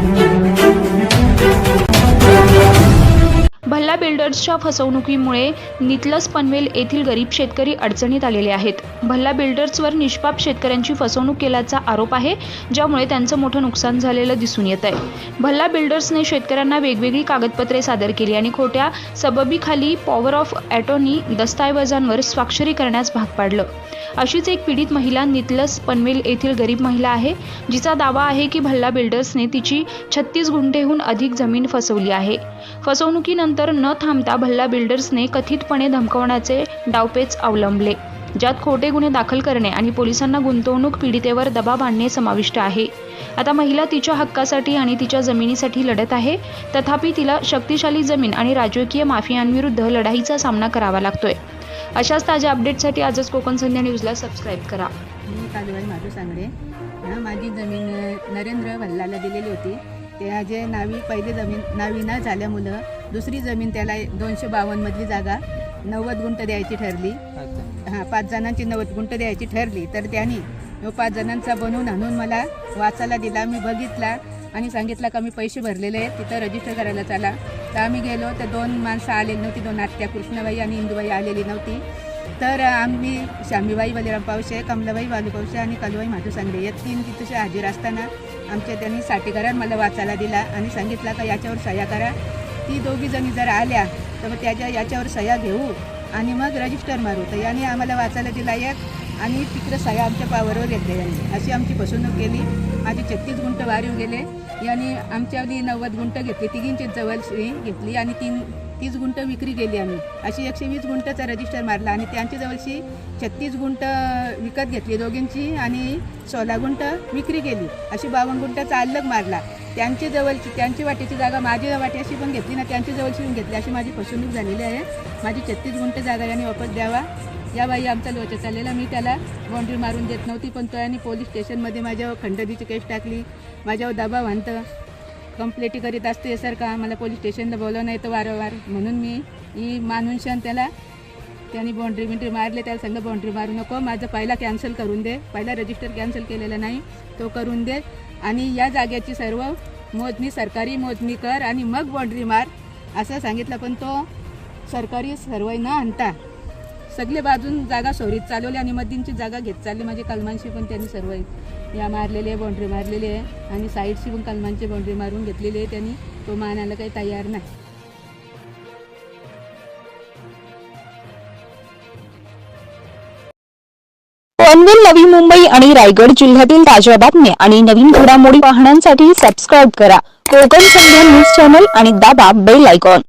Thank you. Bhalla बिल्डर्सच्या फसवणुकीमुळे नितलस Panvel येथील गरीब शेतकरी अडचणीत आलेले आहेत. भल्ला बिल्डर्सवर निष्पाप शेतकऱ्यांची फसवणूक केल्याचा आरोप आहे ज्यामुळे त्यांचं मोठं नुकसान झालेलं दिसून येत आहे. भल्ला बिल्डर्सने शेतकऱ्यांना वेगवेगळी कागदपत्रे सादर केली आणि खोट्या सबबीखाली पॉवर ऑफ ॲटॉर्नी दस्तऐवजांवर स्वाक्षरी करण्यास भाग पाडलं. अशीच एक पीडित महिला नितलस पनवेल येथील गरीब महिला आहे जिचा दावा आहे की भल्ला बिल्डर्सने तिची छत्तीस गुंठेहून अधिक जमीन फसवली आहे. फसवणुकीनंतर न थांबता भल्ला बिल्डर्सने कथितपणे धमकवण्याचे डावपेच अवलंबले ज्यात खोटे गुन्हे दाखल करणे आणि पोलिसांना गुंतवणूक पीडितेवर दबाव आणणे समाविष्ट आहे. आता महिला तिच्या हक्कासाठी आणि तिच्या जमिनीसाठी लढत आहे. तथापि तिला शक्तिशाली जमीन आणि राजकीय माफियांविरुद्ध लढाईचा सामना करावा लागतोय. अशाच ताज्या अपडेटसाठी आजच कोकण संध्या न्यूजला सबस्क्राईब करा. मी माधू सांगडे माझी जमीन नरेंद्र भल्लाला दिलेली होती. त्या जे नावी पहिली जमीन नावी न झाल्यामुळं दुसरी जमीन त्याला दोनशे बावन्नमधली जागा नव्वद गुंठ द्यायची ठरली. हां पाच जणांची नव्वद गुंठ द्यायची ठरली. तर त्यांनी तो पाच जणांचा बनवून आणून मला वाचायला दिला. मी बघितला आणि सांगितलं का मी पैसे भरलेले आहेत तिथं रजिस्टर करायला चला. तर आम्ही गेलो. तर दोन माणसं आलेली नव्हती दोन आत्या कृष्णाबाई आणि इंदुबाई आलेली नव्हती. तर आम्ही श्यामीबाई बलिराम पावशे कमलाबाई बालू पावशे आणि कालूबाई माधू सांगडे या तीन तिथे हजर असताना आमच्या त्यांनी साठेकरार मला वाचायला दिला आणि सांगितला का याच्यावर सह्या करा. ती दोघीजणी जर आल्या तर मग त्याच्या याच्यावर सह्या घेऊ आणि मग रजिस्टर मारू. तर याने आम्हाला वाचायला दिला एक आणि तिकडं साया आमच्या पावरवर घेतले यांनी. अशी आमची फसवणूक केली. माझी छत्तीस गुंट वारीव गेले. यांनी आमच्यावली नव्वद गुंट घेतली. तिघींची जवळशी घेतली आणि तीन तीस गुंट विक्री केली आम्ही. अशी एकशे वीस गुंटचा रजिस्टर मारला आणि त्यांच्या जवळशी छत्तीस गुंट विकत घेतली दोघींची आणि सोळा गुंट विक्री केली. अशी बावन्न गुंटाचा अलग मारला. त्यांची जवळची त्यांची वाटेची जागा माझी वाटी अशी पण घेतली ना त्यांची जवळची पण घेतली. अशी माझी फसवणूक झालेली आहे. माझी छत्तीस गुंट जागा यांनी वापस द्यावा. या बाई आमचा लोचा चाललेला मी त्याला बाउंड्री मारून देत नव्हती पण तो आणि पोलीस स्टेशनमध्ये माझ्यावर खंडदीची केस टाकली. माझ्यावर दबाव आणतं. कंप्लेटी करीत असते सर का मला पोलीस स्टेशनला बोलवणं येतं वारंवार. म्हणून मी ही मानून शान त्याला त्यांनी बाउंड्री बिंड्री मारले. त्याला सांगा बाउंड्री मारू नको. माझं पहिला कॅन्सल करून दे. पहिला रजिस्टर कॅन्सल केलेला नाही. तो करून दे. आणि या जागेची सर्व मोजणी सरकारी मोजणी कर आणि मग बाउंड्री मार. असं सांगितलं पण तो सरकारी सर्व न आणता सगळे बाजून जागा सोरीत चालवली आणि मधींची जागा घेत चालली. म्हणजे कलमांशी पण त्यांनी सर्व या मारलेली आहे बाउंड्री मारलेली आहे. आणि साईडची पण कलमांची बाउंड्री मारून घेतलेली आहे त्यांनी. तो मानायला काही तयार नाही. पनवेल नवी मुंबई आणि रायगड जिल्ह्यातील ताज्या बातम्या आणि नवीन घडामोडी पाहण्यासाठी सबस्क्राईब करा. कोकण संध्या न्यूज चॅनल आणि दाबा बेल आयकॉन